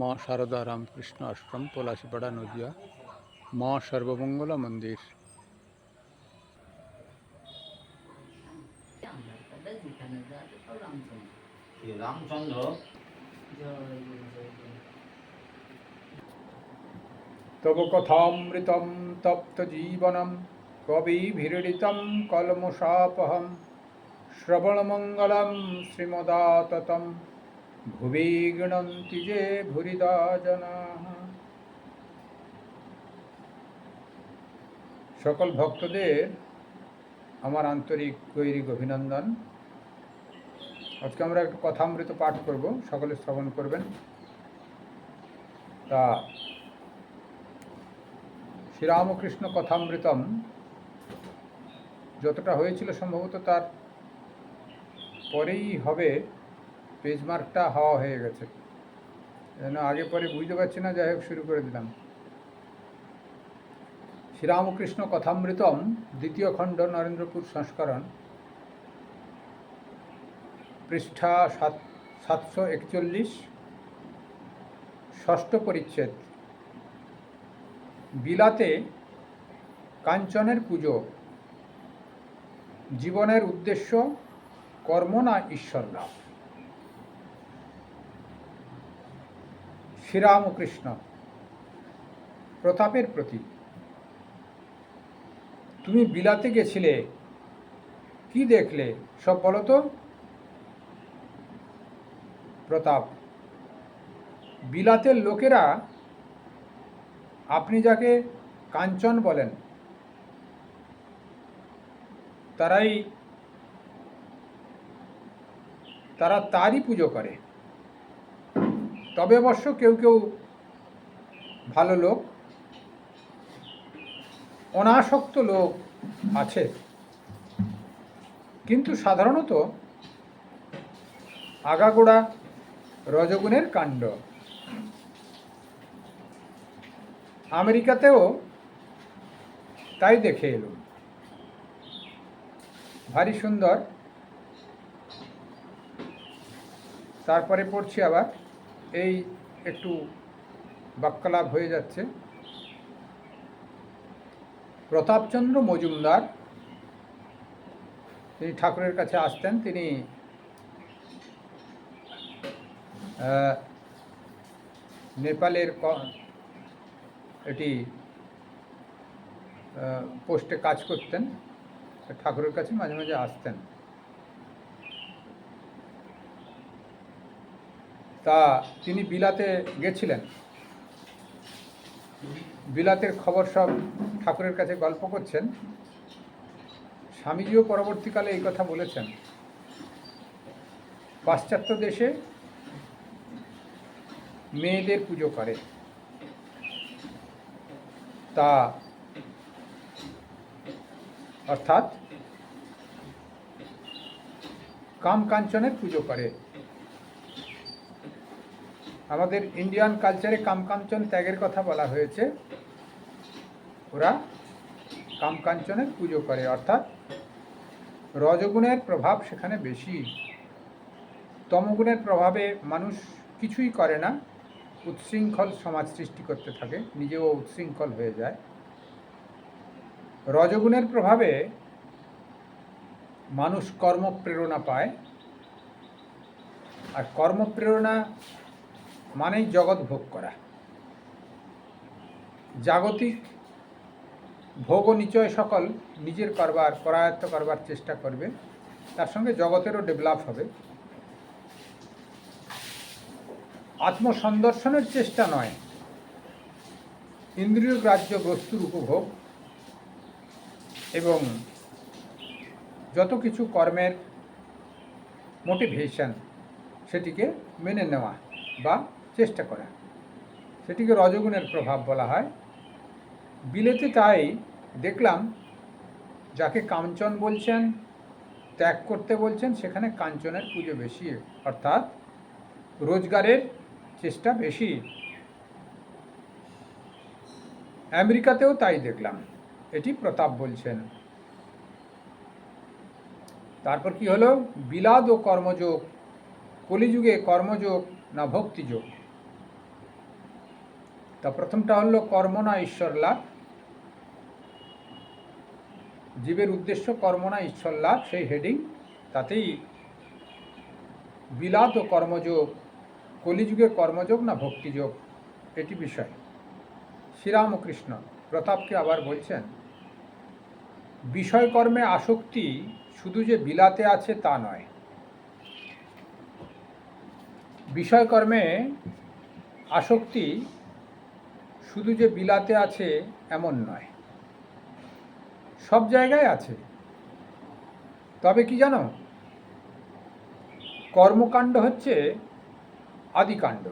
মা সারদা রামকৃষ্ণ আশ্রম পলাশিপাড়া নদিয়া। মা সর্বমঙ্গলা মন্দির। রামচন্দ্র? তব কথামৃতম তপ্ত জীবনম কবিভিড়িতম কলমশাপহম শ্রবণমঙ্গলম শ্রীমদাততম। ভুবি গৃণন্তি যে ভুরিদা জনা সকল ভক্তদের আমার আন্তরিক গৈরিক অভিনন্দন। আজকে আমরা একটু কথামৃত পাঠ করব, সকলে শ্রবণ করবেন। তা শ্রীরামকৃষ্ণ কথামৃতম যতটা হয়েছিল সম্ভবত তার পরেই হবে। পেজ মার্কটা হওয়া হয়ে গেছে। যেন আগে পরে বুঝতে পারছি না, যাই হোক শুরু করে দিলাম। শ্রীরামকৃষ্ণ কথামৃতম, দ্বিতীয় খণ্ড, নরেন্দ্রপুর সংস্করণ, পৃষ্ঠা সাত, সাতশো একচল্লিশ, ষষ্ঠ পরিচ্ছেদ। বিলাতে কাঞ্চনের পুজো। জীবনের উদ্দেশ্য, কর্ম না ঈশ্বর লাভ। শ্রীরামকৃষ্ণ। প্রতাপের প্রতি তুমি বিলাতে গেছিলে, কি দেখলে, সব বলো তো? প্রতাপ, বিলাতের লোকেরা আপনি যাকে কাঞ্চন বলেন, তারাই, তারা তারই পুজো করে। তবে অবশ্য কেউ কেউ ভালো লোক, অনাসক্ত লোক আছে। কিন্তু সাধারণত আগাগোড়া রজগুণের কাণ্ড। আমেরিকাতেও তাই দেখে এলুম। ভারী সুন্দর। তারপরে পড়ছি আবার এই একটু বাক্যালাপ হয়ে যাচ্ছে। প্রতাপচন্দ্র মজুমদার, তিনি ঠাকুরের কাছে আসতেন, তিনি নেপালের এটি পোস্টে কাজ করতেন, ঠাকুরের কাছে মাঝে মাঝে আসতেন। তা তিনি বিলাতে গেছিলেন। বিলাতের খবর সব ঠাকুরের কাছে গল্প করছেন। স্বামীজিও পরবর্তীকালে এই কথা বলেছেন। পাশ্চাত্য দেশে মেয়েদের পুজো করে। তা অর্থাৎ কাম কাঞ্চনের পুজো করে। আমাদের ইন্ডিয়ান কালচারে কামকাঞ্চন ত্যাগের কথা বলা হয়েছে। ওরা কামকাঞ্চনের পুজো করে, অর্থাৎ রজগুণের প্রভাব সেখানে বেশি। তমগুণের প্রভাবে মানুষ কিছুই করে না উচ্ছৃঙ্খল সমাজ সৃষ্টি করতে থাকে, নিজেও উচ্ছৃঙ্খল হয়ে যায়। রজগুণের প্রভাবে মানুষ কর্মপ্রেরণা পায়। আর কর্মপ্রেরণা মানেই জগৎ ভোগ করা। জাগতিক ভোগ ও নিচয় সকল নিজের করবার করায়ত্ত করবার চেষ্টা করবে। তার সঙ্গে জগতেরও ডেভেলপ হবে। আত্মসন্দর্শনের চেষ্টা নয়। ইন্দ্রিয় গ্রাহ্য বস্তুর উপভোগ এবং যত কিছু কর্মের মোটিভেশন সেটিকে মেনে নেওয়া বা চেষ্টা করা। সেটিকে রজগুণের প্রভাব বলা হয়। বিলেতে তাই দেখলাম, যাকে কাঞ্চন বলছেন, ত্যাগ করতে বলছেন, সেখানে কাঞ্চনের পুজো বেশি, অর্থাৎ রোজগারের চেষ্টা বেশি। আমেরিকাতেও তাই দেখলাম। এটি প্রতাপ বলছেন। তারপর কি হলো? বিলাদ ও কর্মযোগ, কলিযুগে কর্মযোগ না ভক্তিযোগ? তা প্রথমটা হলো কর্ম না ঈশ্বর লাভ জীবের উদ্দেশ্য কর্ম না ঈশ্বর লাভ সেই হেডিং। তাতেই বিলাত ও কর্মযোগ, কলিযুগে কর্মযোগ না ভক্তিযোগ, এটি বিষয়। শ্রীরামকৃষ্ণ প্রতাপকে আবার বলছেন, বিষয়কর্মে আসক্তি শুধু যে বিলাতে আছে তা নয়। বিষয়কর্মে আসক্তি শুধু যে বিলাতে আছে, এমন নয়। সব জায়গায় আছে। তবে কি জানো? কর্মকাণ্ড হচ্ছে আদিকাণ্ড।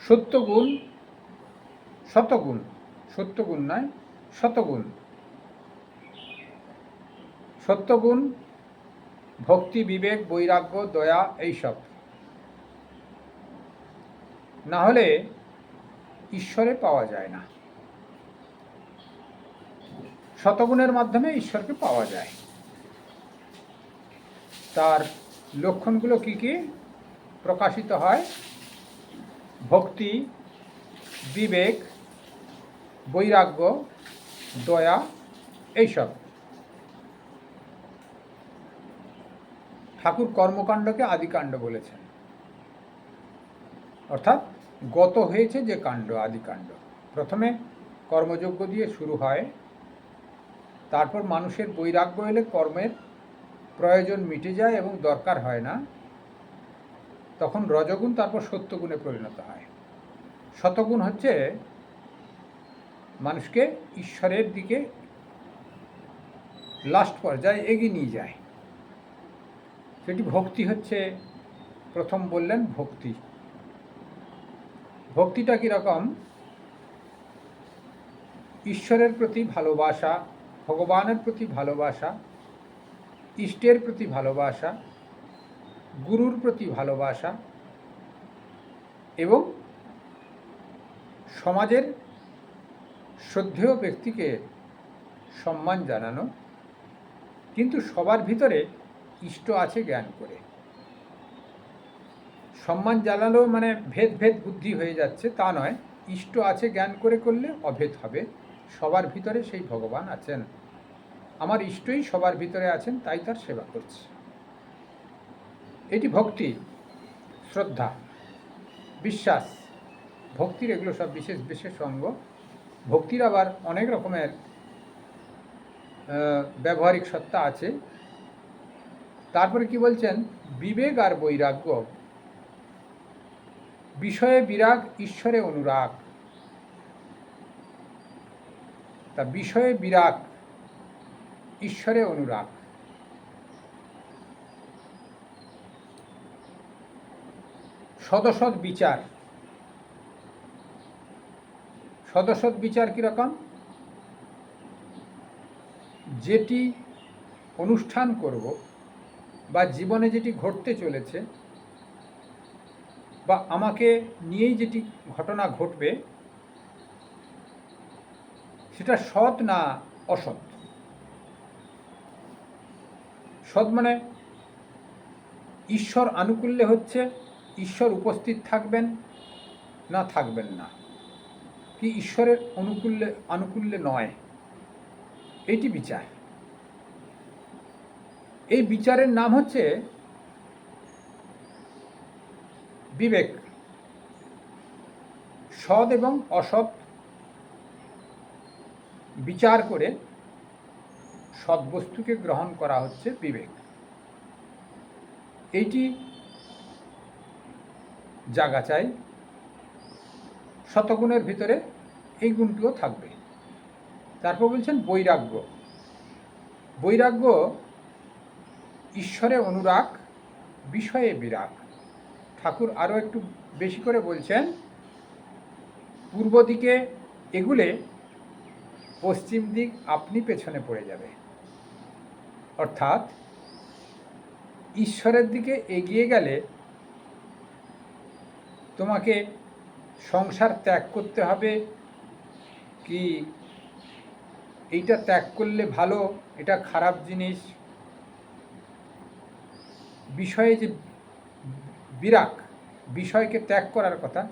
সত্যগুণ, শতগুণ। সত্যগুণ নয়, শতগুণ। সত্যগুণ, ভক্তি, বিবেক, বৈরাগ্য, দয়া, এইসব। না হলে ঈশ্বরে পাওয়া যায় না। শতগুণের মাধ্যমে ঈশ্বরকে পাওয়া যায়। তার লক্ষণগুলো কি কি? প্রকাশিত হয়। ভক্তি, বিবেক, বৈরাগ্য, দয়া, এইসব। ঠাকুর কর্মকাণ্ডকে আদিকাণ্ড বলেছেন। অর্থাৎ গত হয়েছে যে কাণ্ড আদিকাণ্ড প্রথমে কর্মযোগ্য দিয়ে শুরু হয়, তারপর মানুষের বৈরাগ্য এলে কর্মের প্রয়োজন মিটে যায় এবং দরকার হয় না। তখন রজগুণ, তারপর সত্যগুণে পরিণত হয়। শতগুণ হচ্ছে মানুষকে ঈশ্বরের দিকে লাস্ট পর্যায়ে এগিয়ে নিয়ে যায়। সেটি ভক্তি হচ্ছে। প্রথম বললেন ভক্তি। ভক্তিটা কীরকম? ঈশ্বরের প্রতি ভালোবাসা, ভগবানের প্রতি ভালোবাসা, ইষ্টের প্রতি ভালোবাসা, গুরুর প্রতি ভালোবাসা এবং সমাজের শ্রদ্ধেয় ব্যক্তিকে সম্মান জানানো। কিন্তু সবার ভিতরে ইষ্ট আছে জ্ঞান করে। সম্মান জানালো মানে ভেদ ভেদ বুদ্ধি হয়ে যাচ্ছে, তা নয়। ইষ্ট আছে জ্ঞান করে করলে অভেদ হবে। সবার ভিতরে সেই ভগবান আছেন। আমার ইষ্টই সবার ভিতরে আছেন, তাই তার সেবা করছে। এটি ভক্তি, শ্রদ্ধা, বিশ্বাস। ভক্তির এগুলো সব বিশেষ বিশেষ অঙ্গ। ভক্তির আবার অনেক রকমের ব্যবহারিক সত্তা আছে। তারপরে কি বলছেন? বিবেক আর বৈরাগ্য বিষয়ে বিরাগ, ঈশ্বরে অনুরাগ। তা বিষয়ে বিরাগ, ঈশ্বরে অনুরাগ। সদসৎ বিচার। সদসৎ বিচার কীরকম যেটি অনুষ্ঠান করব বা জীবনে যেটি ঘটতে চলেছে বা আমাকে নিয়েই যেটি ঘটনা ঘটবে, সেটা সৎ না অসৎ? সৎ মানে ঈশ্বর আনুকূল্যে হচ্ছে, ঈশ্বর উপস্থিত থাকবেন না থাকবেন না। কি ঈশ্বরের অনুকূল্যে, আনুকূল্যে নয়? এটি বিচার। এই বিচারের নাম হচ্ছে বিবেক, সৎ এবং অসৎ বিচার করে সৎ বস্তুকে গ্রহণ করা হচ্ছে বিবেক। এইটি জাগা চাই, শতগুণের ভিতরে এই গুণটিও থাকবে। তারপর বলছেন বৈরাগ্য। বৈরাগ্য ঈশ্বরে অনুরাগ, বিষয়ে বিরাগ। ঠাকুর আরও একটু বেশি করে বলছেন, পূর্ব দিকে এগুলে পশ্চিম দিক আপনি পেছনে পড়ে যাবে। অর্থাৎ ঈশ্বরের দিকে এগিয়ে গেলে তোমাকে সংসার ত্যাগ করতে হবে কি? এইটা ত্যাগ করলে ভালো, এটা খারাপ জিনিস। বিষয়ে যে বিরাগ, বিষয়কে ত্যাগ করার কথা,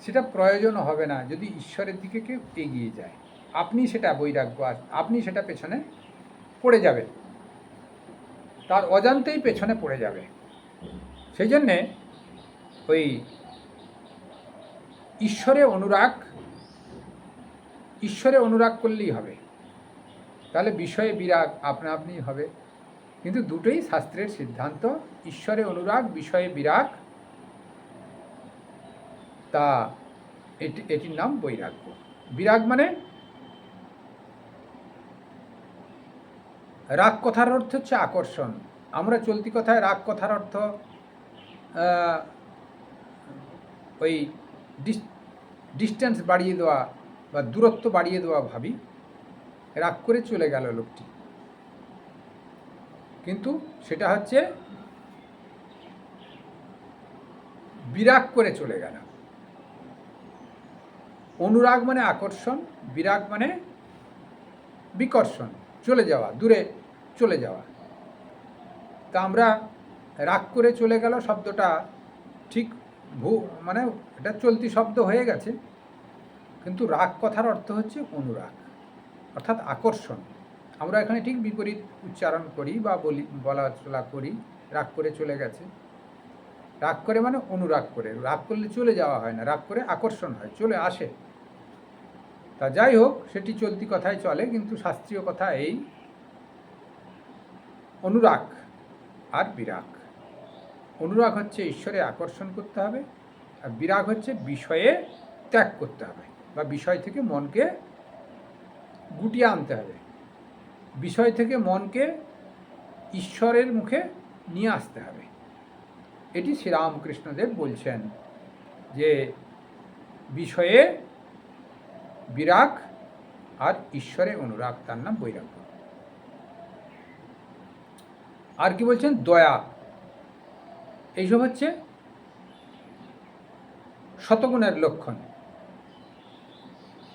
সেটা প্রয়োজন হবে না যদি ঈশ্বরের দিকে কেউ এগিয়ে যায়। আপনি সেটা বৈরাগ্য আর আপনি সেটা পেছনে পড়ে যাবেন। তার অজান্তেই পেছনে পড়ে যাবে। সেই জন্যে ওই ঈশ্বরে অনুরাগ ঈশ্বরে অনুরাগ করলেই হবে। তাহলে বিষয়ে বিরাগ আপনা আপনি হবে। কিন্তু দুটোই শাস্ত্রের সিদ্ধান্ত। ঈশ্বরে অনুরাগ, বিষয়ে বিরাগ তা এটি, এটির নাম বৈরাগ্য। বিরাগ মানে রাগ কথার অর্থ হচ্ছে আকর্ষণ। আমরা চলতি কথায় রাগ কথার অর্থ ওই ডিস্টেন্স বাড়িয়ে দেওয়া বা দূরত্ব বাড়িয়ে দেওয়া ভাবি, রাগ করে চলে গেল লোকটি। কিন্তু সেটা হচ্ছে বিরাগ করে চলে গেল। অনুরাগ মানে আকর্ষণ, বিরাগ মানে বিকর্ষণ। চলে যাওয়া, দূরে চলে যাওয়া। তা আমরা রাগ করে চলে গেল শব্দটা ঠিক ভূ মানে এটা চলতি শব্দ হয়ে গেছে। কিন্তু রাগ কথার অর্থ হচ্ছে অনুরাগ, অর্থাৎ আকর্ষণ। আমরা এখানে ঠিক বিপরীত উচ্চারণ করি বা বলি, বলা চলা করি, রাগ করে চলে গেছে। রাগ করে মানে অনুরাগ করে, রাগ করলে চলে যাওয়া হয় না, রাগ করে আকর্ষণ হয়, চলে আসে। তা যাই হোক, সেটি চলতি কথায় চলে, কিন্তু শাস্ত্রীয় কথা এই। অনুরাগ আর বিরাগ। অনুরাগ হচ্ছে ঈশ্বরে আকর্ষণ করতে হবে, আর বিরাগ হচ্ছে বিষয়ে ত্যাগ করতে হবে, বা বিষয় থেকে মনকে গুটিয়ে আনতে হবে। বিষয় থেকে মনকে ঈশ্বরের মুখে নিয়ে আসতে হবে। এটি শ্রীরামকৃষ্ণদেব বলছেন যে, বিষয়ে বিরাগ আর ঈশ্বরে অনুরাগ, তার নাম বৈরাগ্য। আর কি বলছেন? দয়া। এইসব হচ্ছে শতগুণের লক্ষণ।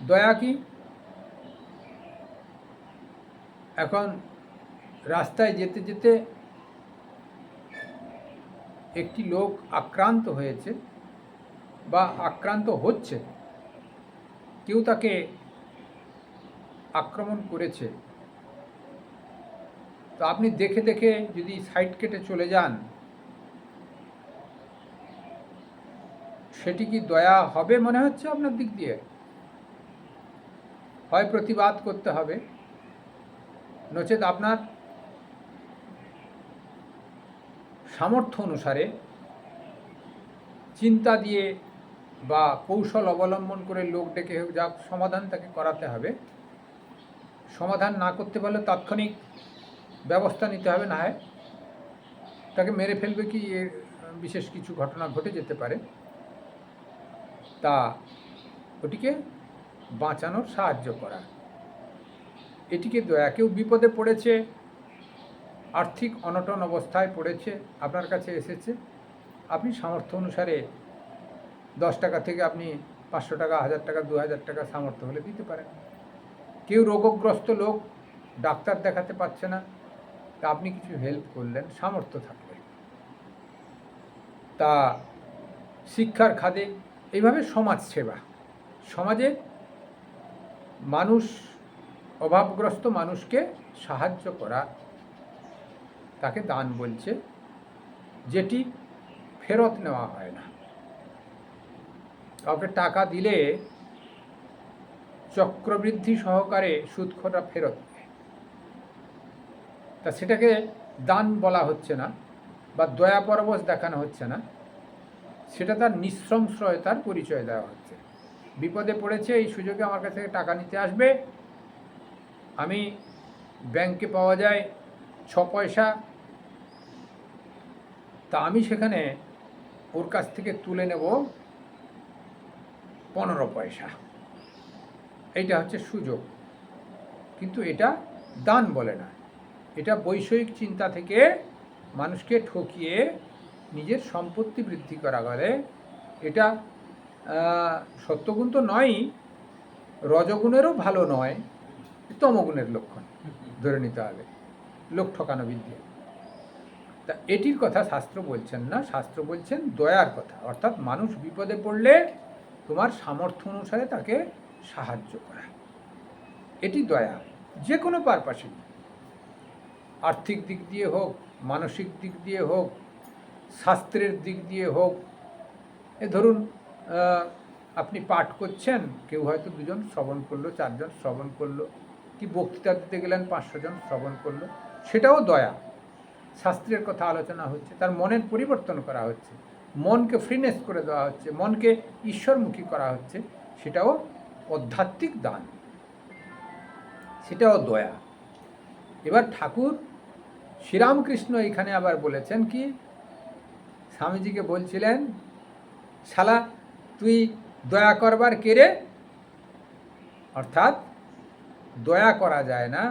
দয়া কি? এখন রাস্তায় যেতে যেতে একটি লোক আক্রান্ত হয়েছে বা আক্রান্ত হচ্ছে কেউ তাকে আক্রমণ করেছে। তো আপনি দেখে দেখে যদি সাইড কেটে চলে যান, সেটি কি দয়া হবে মনে হচ্ছে আপনার দিক দিয়ে? হয় প্রতিবাদ করতে হবে? নচেত আপনার সামর্থ্য অনুসারে চিন্তা দিয়ে বা কৌশল অবলম্বন করে লোক ডেকে যা সমাধান তাকে করাতে হবে। সমাধান না করতে পারলে তাৎক্ষণিক ব্যবস্থা নিতে হবে, না হয় তাকে মেরে ফেলবে কি এর বিশেষ কিছু ঘটনা ঘটে যেতে পারে। তা ওটিকে বাঁচানোর সাহায্য করা। এটিকে দয়া কেউ বিপদে পড়েছে, আর্থিক অনটন অবস্থায় পড়েছে, আপনার কাছে এসেছে। আপনি সামর্থ্য অনুসারে দশ টাকা থেকে আপনি পাঁচশো টাকা, হাজার টাকা, দু হাজার টাকা সামর্থ্য হলে দিতে পারেন। কেউ রোগগ্রস্ত লোক ডাক্তার দেখাতে পারছে না, তা আপনি কিছু হেল্প করলেন, সামর্থ্য থাকলে। তা শিক্ষার খাদে এইভাবে সমাজ সেবা সমাজে মানুষ, অভাবগ্রস্ত মানুষকে সাহায্য করা, তাকে দান বলছে, যেটি ফেরত নেওয়া হয় না। কাউকে টাকা দিলে চক্রবৃদ্ধি সহকারে সুদখোরা ফেরত তা সেটাকে দান বলা হচ্ছে না বা দয়া পরবশ দেখানো হচ্ছে না। সেটা তার নিঃসংশয়তার পরিচয় দেওয়া হচ্ছে। বিপদে পড়েছে, এই সুযোগে আমার কাছ থেকে টাকা নিতে আসবে। আমি ব্যাংকে পাওয়া যায় ছ পয়সা। তা আমি সেখানে ওর কাছ থেকে তুলে নেব। পনেরো পয়সা। এটা হচ্ছে সুযোগ। কিন্তু এটা দান বলে না। এটা বৈষয়িক চিন্তা থেকে মানুষকে ঠকিয়ে নিজের সম্পত্তি বৃদ্ধি করা গেলে এটা সত্যগুণ তো নয়ই, রজগুণেরও ভালো নয়। তমগুণের লক্ষণ ধরে নিতে হবে। লোক ঠকানো বিদ্যে তা এটির কথা শাস্ত্র বলছেন না। শাস্ত্র বলছেন দয়ার কথা। অর্থাৎ মানুষ বিপদে পড়লে তোমার সামর্থ্য অনুসারে তাকে সাহায্য করা। এটি দয়া যে কোনো পারপাসে আর্থিক দিক দিয়ে হোক, মানসিক দিক দিয়ে হোক, শাস্ত্রের দিক দিয়ে হোক, এ ধরুন আপনি পাঠ করছেন, কেউ হয়তো দুজন শ্রবণ করল, চারজন শ্রবণ করল, কি বক্তৃতা দিতে গেলেন পাঁচশো জন শ্রবণ করল, সেটাও দয়া। শাস্ত্রের কথা আলোচনা হচ্ছে, তার মনের পরিবর্তন করা হচ্ছে। মনকে ফ্রিনেস করে দেওয়া হচ্ছে, মনকে ঈশ্বরমুখী করা হচ্ছে, সেটাও আধ্যাত্মিক দান। সেটাও দয়া। এবার ঠাকুর শ্রীরামকৃষ্ণ এখানে আবার বলেছেন কি, স্বামীজিকে বলছিলেন, শালা, তুই দয়া করবার কেড়ে অর্থাৎ দয়া করা যায় না,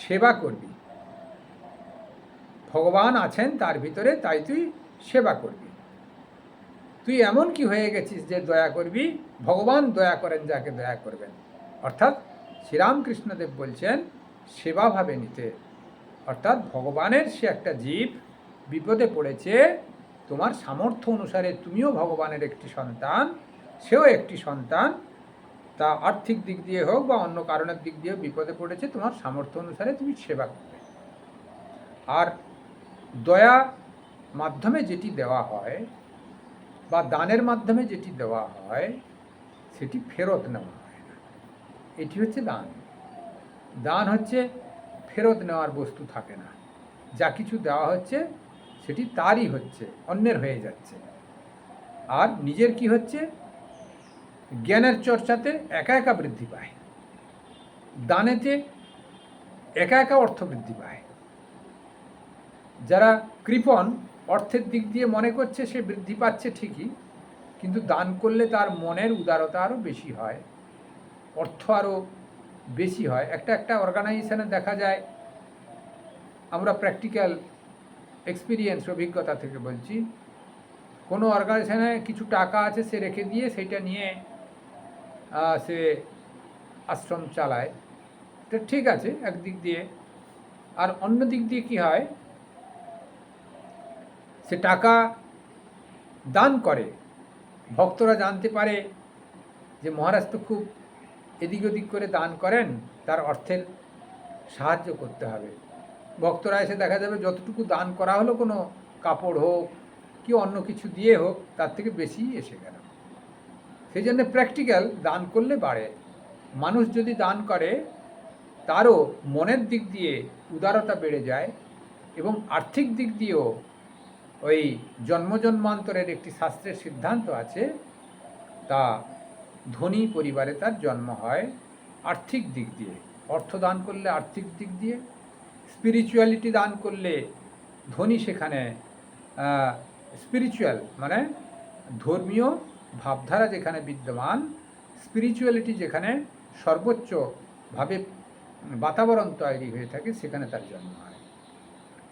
সেবা করবি। ভগবান আছেন তার ভিতরে, তাই তুই সেবা করবি। তুই এমন কি হয়ে গেছিস যে দয়া করবি? ভগবান দয়া করেন যাকে দয়া করবেন। অর্থাৎ শ্রীরামকৃষ্ণদেব বলছেন সেবাভাবে নিতে। অর্থাৎ ভগবানের সে একটা জীব বিপদে পড়েছে, তোমার সামর্থ্য অনুসারে তুমিও ভগবানের একটি সন্তান, সেও একটি সন্তান। তা আর্থিক দিক দিয়ে হোক বা অন্য কারণের দিক দিয়েও বিপদে পড়েছে, তোমার সামর্থ্য অনুসারে তুমি সেবা করবে। আর দয়া মাধ্যমে যেটি দেওয়া হয় বা দানের মাধ্যমে যেটি দেওয়া হয়, সেটি ফেরত নেওয়া হয় না। এটি হচ্ছে দান। দান হচ্ছে ফেরত নেওয়ার বস্তু থাকে না। যা কিছু দেওয়া হচ্ছে, সেটি তারই হচ্ছে, অন্যের হয়ে যাচ্ছে। আর নিজের কি হচ্ছে? জ্ঞানের চর্চাতে একা একা বৃদ্ধি পায়। দানেতে একা একা অর্থ বৃদ্ধি পায়। যারা কৃপণ অর্থের দিক দিয়ে মনে করছে সে বৃদ্ধি পাচ্ছে ঠিকই, কিন্তু দান করলে তার মনের উদারতা আরও বেশি হয়, অর্থ আরও বেশি হয়। একটা একটা অর্গানাইজেশনে দেখা যায়, আমরা প্র্যাকটিক্যাল এক্সপিরিয়েন্স অভিজ্ঞতা থেকে বলছি, কোনো অর্গানাইজেশনে কিছু টাকা আছে সে রেখে দিয়ে সেইটা নিয়ে সে আশ্রম চালায়। এটা ঠিক আছে, একদিক দিয়ে। আর অন্য দিক দিয়ে কি হয় সে টাকা দান করে। ভক্তরা জানতে পারে যে মহারাজ তো খুব এদিক ওদিক করে দান করেন, তার অর্থের সাহায্য করতে হবে। ভক্তরা এসে দেখা যাবে যতটুকু দান করা হলো, কোনো কাপড় হোক কি অন্য কিছু দিয়ে হোক, তার থেকে বেশি এসে গেল। সেই জন্য প্র্যাকটিক্যাল দান করলে বাড়ে। মানুষ যদি দান করে, তারও মনের দিক দিয়ে উদারতা বেড়ে যায় এবং আর্থিক দিক দিয়েও ওই জন্মজন্মান্তরের একটি শাস্ত্রের সিদ্ধান্ত আছে, তা ধনী পরিবারে তার জন্ম হয় আর্থিক দিক দিয়ে। অর্থ দান করলে আর্থিক দিক দিয়ে, স্পিরিচুয়ালিটি দান করলে ধনী সেখানে স্পিরিচুয়াল মানে ধর্মীয় ভাবধারা যেখানে বিদ্যমান, স্পিরিচুয়ালিটি যেখানে সর্বোচ্চভাবে বাতাবরণ তৈরি হয়ে থাকে সেখানে তার জন্ম হয়।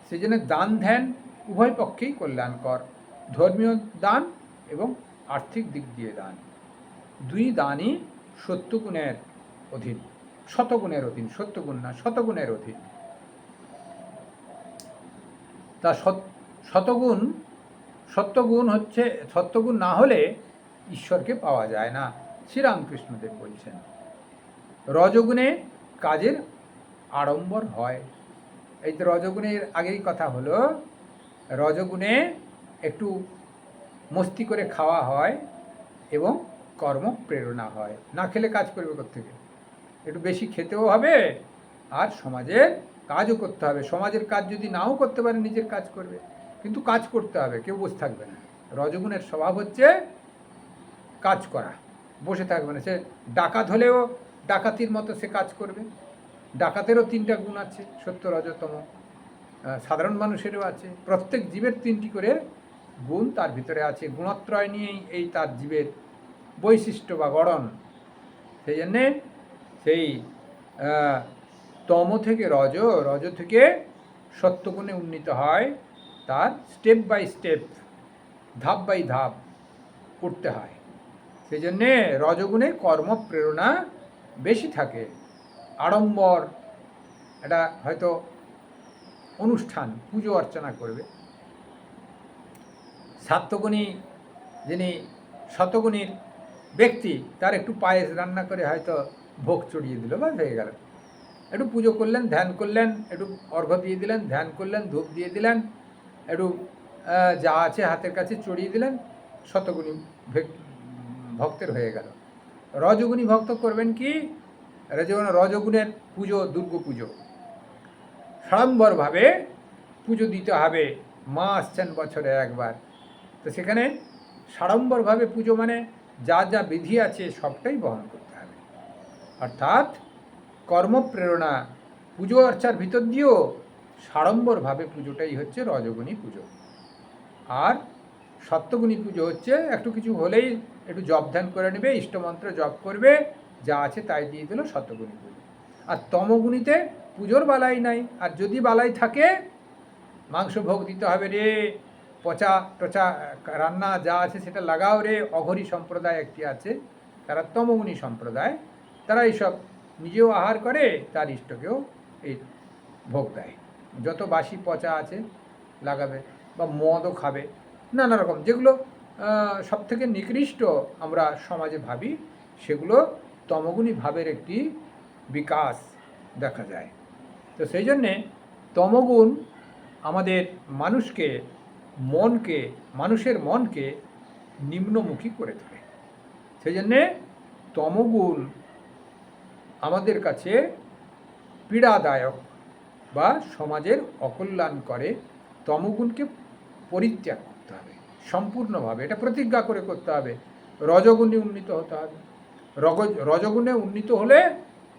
সেই জন্য দান ধ্যান উভয় পক্ষেই কল্যাণকর। ধর্মীয় দান এবং আর্থিক দিক দিয়ে দান। দুই দানই সত্যগুণের অধীন। শতগুণের অধীন, সত্যগুণ না, শতগুণের অধীন। তা শতগুণ, সত্যগুণ হচ্ছে, সত্যগুণ না হলে ঈশ্বরকে পাওয়া যায় না। শ্রীরামকৃষ্ণদেব বলছেন, রজগুণে কাজের আড়ম্বর হয়। এই তো রজগুণের আগেই কথা হলো রজগুণে একটু মস্তি করে খাওয়া হয় এবং কর্ম প্রেরণা হয়। না খেলে কাজ করবে থেকে একটু বেশি খেতেও হবে আর সমাজের কাজও করতে হবে। সমাজের কাজ যদি নাও করতে পারে, নিজের কাজ করবে। কিন্তু কাজ করতে হবে, কেউ বসে থাকবে না। রজগুণের স্বভাব হচ্ছে কাজ করা। বসে থাকবে না। সে ডাকাত হলেও ডাকাতির মতো সে কাজ করবে। ডাকাতেরও তিনটা গুণ আছে, সত্য রজতম সাধারণ মানুষেরও আছে। প্রত্যেক জীবের তিনটি করে গুণ তার ভিতরে আছে। গুণত্রয় নিয়েই এই তার জীবের বৈশিষ্ট্য বা গড়ন। সেই জন্যে সেই তম থেকে রজ রজ থেকে সত্যগুণে উন্নীত হয়। তার স্টেপ বাই স্টেপ ধাপ বাই ধাপ করতে হয়। সেই জন্যে রজগুণে কর্মপ্রেরণা বেশি থাকে। আড়ম্বর, এটা হয়তো অনুষ্ঠান, পুজো অর্চনা করবে। সাত্যগুণী যিনি শতগুণীর ব্যক্তি, তার একটু পায়েস রান্না করে হয়তো ভোগ চড়িয়ে দিল বা হয়ে গেল। একটু পুজো করলেন, ধ্যান করলেন, একটু অর্ঘ্য দিয়ে দিলেন, ধ্যান করলেন, ধূপ দিয়ে দিলেন, একটু যা আছে হাতের কাছে চড়িয়ে দিলেন, শতগুণী ভক্তের হয়ে গেল। রজগুণী ভক্ত করবেন কি? রজগুণ রজগুণের পুজো, দুর্গা পুজো। সাড়ম্বরভাবে পুজো দিতে হবে। মা আসছেন বছরে একবার। তো সেখানে সাড়ম্বরভাবে পুজো মানে যা যা বিধি আছে সবটাই বহন করতে হবে। অর্থাৎ কর্মপ্রেরণা, পুজো অর্চার ভিতর দিয়েও সাড়ম্বরভাবে পুজোটাই হচ্ছে রজগুণী পুজো। আর সত্যগুণী পুজো হচ্ছে একটু কিছু হলেই একটু জপ ধ্যান করে নেবে, ইষ্টমন্ত্র জপ করবে, যা আছে তাই দিয়ে দিল সত্যগুণী পুজো। আর তমগুণীতে পুজোর বালাই নাই, আর যদি বালাই থাকে মাংস ভোগ দিতে হবে রে। পচা টচা রান্না যা আছে সেটা লাগাও রে। অঘরী সম্প্রদায় একটি আছে, তারা তমগুণী সম্প্রদায়, তারা এইসব নিজেও আহার করে, তার ইষ্টকেও এই ভোগ দেয়। যত বাসি পচা আছে, লাগাবে বা মদও খাবে, নানা রকম। যেগুলো সব থেকে নিকৃষ্ট আমরা সমাজে ভাবি, সেগুলো তমগুণী ভাবের একটি বিকাশ দেখা যায়। তো সেই জন্যে তমগুণ আমাদের মানুষকে, মনকে, মানুষের মনকে নিম্নমুখী করে তোলে। সেই জন্যে তমগুণ আমাদের কাছে পীড়াদায়ক বা সমাজের অকল্যাণ করে। তমগুণকে পরিত্যাগ করতে হবে, সম্পূর্ণভাবে এটা প্রতিজ্ঞা করে করতে হবে। রজগুণে উন্নীত হতে হবে। রজগুণে উন্নীত হলে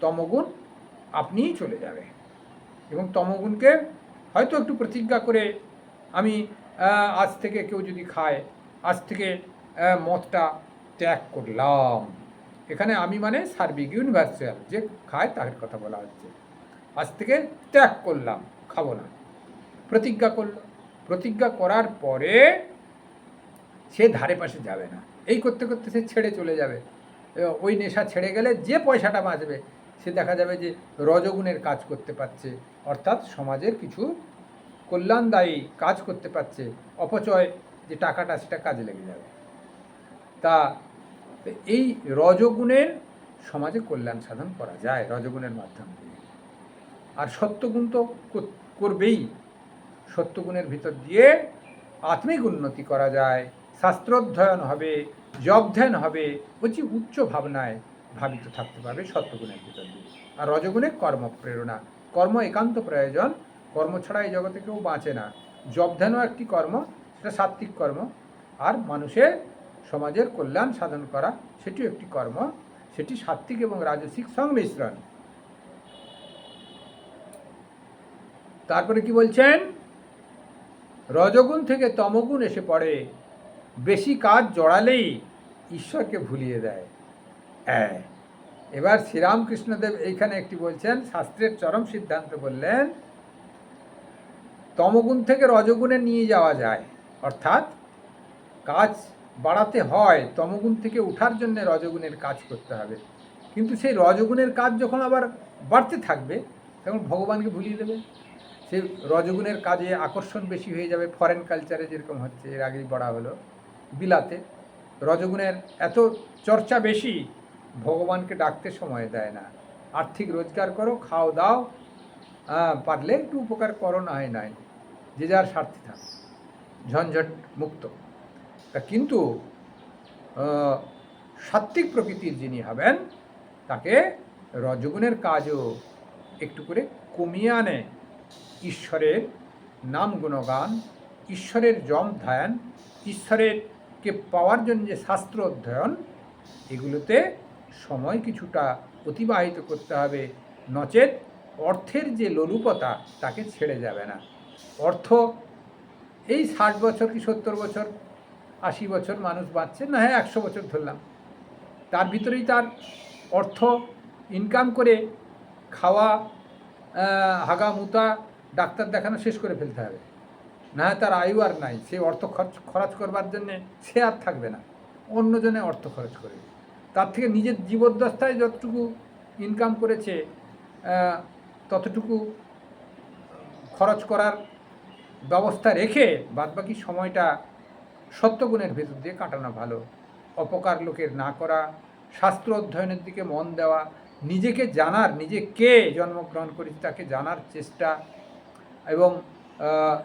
তমগুণ আপনিই চলে যাবে এবং তমগুণকে হয়তো একটু প্রতিজ্ঞা করে আমি আজ থেকে কেউ যদি খায়, আজ থেকে মদটা ত্যাগ করলাম। এখানে আমি মানে সার্বিক ইউনিভার্সাল যে খায় তার কথা বলা হচ্ছে। আজ থেকে ত্যাগ করলাম, খাব না। প্রতিজ্ঞা করল। প্রতিজ্ঞা করার পরে সে ধারে পাশে যাবে না। এই করতে করতে সে ছেড়ে চলে যাবে। ওই নেশা ছেড়ে গেলে যে পয়সাটা বাঁচবে সে দেখা যাবে যে রজগুণের কাজ করতে পারছে, অর্থাৎ সমাজের কিছু কল্যাণদায়ী কাজ করতে পারছে, অপচয় যে টাকাটা সেটা কাজে লেগে যাবে। তা এই রজগুণের সমাজে কল্যাণ সাধন করা যায়, রজগুণের মাধ্যমে আর সত্যগুণ তো কর- করবেই। সত্যগুণের ভিতর দিয়ে আত্মিক উন্নতি করা যায় শাস্ত্রোধ্যয়ন হবে, জবধ্যান হবে বলছি উচ্চ ভাবনায় ভাবিত থাকতে পারবে সত্যগুণের ভিতর দিয়ে। আর রজগুণে কর্মপ্রেরণা কর্ম একান্ত প্রয়োজন। কর্ম ছাড়া এই জগতে কেউ বাঁচে না। জবধ্যানও একটি কর্ম, সেটা সাত্ত্বিক কর্ম। আর মানুষের সমাজের কল্যাণ সাধন করা, সেটিও একটি কর্ম। সেটি সাত্ত্বিক এবং রাজসিক সংমিশ্রণ। তারপরে কি বলছেন? রজগুণ থেকে তমগুণ এসে পড়ে। বেশি কাজ জড়ালেই ঈশ্বরকে ভুলিয়ে দেয়। হ্যাঁ। এবার শ্রীরামকৃষ্ণদেব এইখানে একটি বলছেন, শাস্ত্রের চরম সিদ্ধান্ত বললেন, তমগুণ থেকে রজগুণে নিয়ে যাওয়া যায়। অর্থাৎ কাজ বাড়াতে হয়, তমগুণ থেকে উঠার জন্য রজগুণের কাজ করতে হবে। কিন্তু সেই রজগুণের কাজ যখন আবার বাড়তে থাকবে, তখন ভগবানকে ভুলিয়ে দেবে। সেই রজগুণের কাজে আকর্ষণ বেশি হয়ে যাবে ফরেন কালচারে যেরকম হচ্ছে, এর আগেই বড়া হলো, বিলাতে। রজগুণের এত চর্চা বেশি ভগবানকে ডাকতে সময় দেয় না। আর্থিক রোজগার করো খাও দাও পারলে একটু উপকার করো না হয় নাই। যে যার স্বার্থে থাক। ঝঞ্ঝট মুক্ত। তা কিন্তু আহ, সাত্ত্বিক প্রকৃতির যিনি হবেন তাকে রজগুণের কাজও একটু করে কমিয়ে আনে। ঈশ্বরের নাম গুণগান ঈশ্বরের জম ধ্যান ঈশ্বরের কে পাওয়ার জন্য যে শাস্ত্র অধ্যয়ন এগুলোতে সময় কিছুটা অতিবাহিত করতে হবে। নচেত অর্থের যে লোলুপতা তাকে ছেড়ে যাবে না। অর্থ এই ষাট বছর কি সত্তর বছর আশি বছর মানুষ বাঁচছে? না হ্যাঁ একশো বছর ধরলাম। তার ভিতরেই তার অর্থ ইনকাম করে খাওয়া আহ, হাগা মুতা ডাক্তার দেখানো শেষ করে ফেলতে হবে। না তার আয়ু আর নাই। সে অর্থ খরচ খরচ করবার জন্যে সে আর থাকবে না। অন্যজনে অর্থ খরচ করে তার থেকে নিজের জীবদ্দশায় যতটুকু ইনকাম করেছে ততটুকু খরচ করার ব্যবস্থা রেখে বাদবাকি সময়টা সত্যগুণের ভেতর দিয়ে কাটানো ভালো। অপকার লোকের না করা, শাস্ত্র অধ্যয়নের দিকে মন দেওয়া, নিজেকে জানার, নিজে কে জন্মগ্রহণ করেছে তাকে জানার চেষ্টা এবং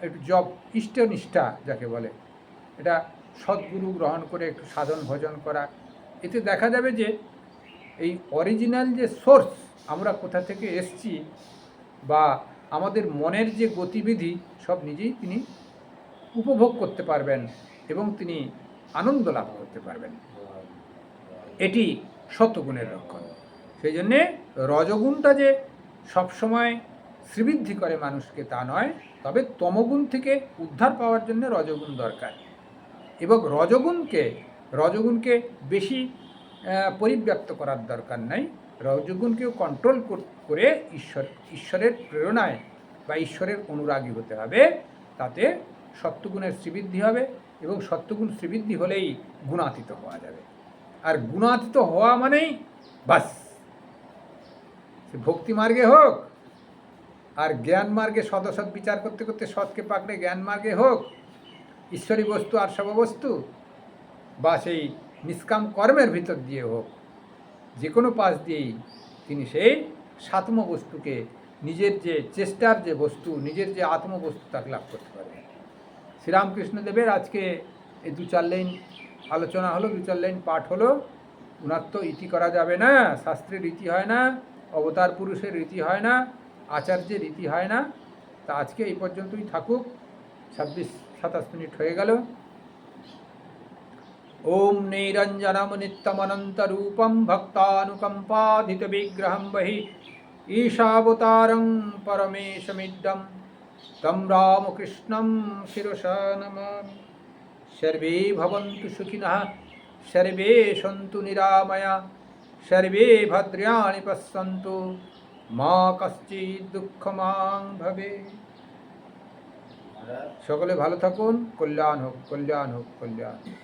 একটু জব ইষ্টনিষ্ঠা যাকে বলে, এটা সদ্গুরু গ্রহণ করে একটু সাধন ভজন করা এতে দেখা যাবে যে এই অরিজিনাল যে সোর্স আমরা কোথা থেকে এসছি বা আমাদের মনের যে গতিবিধি সব নিজেই তিনি উপভোগ করতে পারবেন এবং তিনি আনন্দ লাভ করতে পারবেন। এটি সত্যগুণের লক্ষণ। সেই জন্যে রজগুণটা যে সবসময় শ্রীবৃদ্ধি করে মানুষকে তা নয়, তবে তমগুণ থেকে উদ্ধার পাওয়ার জন্য রজগুণ দরকার। এবং রজগুণকে রজগুণকে বেশি পরিব্যাপ্ত করার দরকার নাই। রজগুণকেও কন্ট্রোল করে ঈশ্বর, ঈশ্বরের প্রেরণায় বা ঈশ্বরের অনুরাগী হতে হবে। তাতে সত্যগুণের শ্রীবৃদ্ধি হবে এবং সত্যগুণ শ্রীবৃদ্ধি হলেই গুণাতীত হওয়া যাবে। আর গুণাতীত হওয়া মানেই বাস। সে ভক্তি মার্গে হোক আর জ্ঞান মার্গে সদসৎ বিচার করতে করতে সৎকে পাকড়ে জ্ঞান মার্গে হোক, ঈশ্বরী বস্তু আর সব বস্তু বা সেই নিষ্কাম কর্মের ভিতর দিয়ে হোক যে কোনো পাশ দিয়েই তিনি সেই সাতম বস্তুকে নিজের যে চেষ্টার যে বস্তু, নিজের যে আত্মবস্তু তাকে লাভ করতে পারবে শ্রীরামকৃষ্ণদেবের আজকে এই দু চার লাইন আলোচনা হলো, দু চার লাইন পাঠ হলো, উনার তো ইতি করা যাবে না, শাস্ত্রের রীতি হয় না, অবতার পুরুষের রীতি হয় না, আচার্যের রীতি হয় না। তা আজকে এই পর্যন্তই থাকুক। ছাব্বিশ সাতাশ মিনিট হয়ে গেল। ওম নিরঞ্জনম নিত্যমনন্তরূপম ভক্তানুকম্পাধিত বিগ্রহম বহি ঈশাবতারং পরমেশমিড্ডম তম রামকৃষ্ণম শিরসা নমামি সর্বে ভবন্তু সুখিনः সর্বে সন্তু নিরাময়া সর্বে ভদ্রাণি পশ্যন্তু মা কশ্চিৎ দুঃখমাং ভবে সকলে ভালো থাকুন কল্যাণ হোক কল্যাণ হোক কল্যাণ হোক।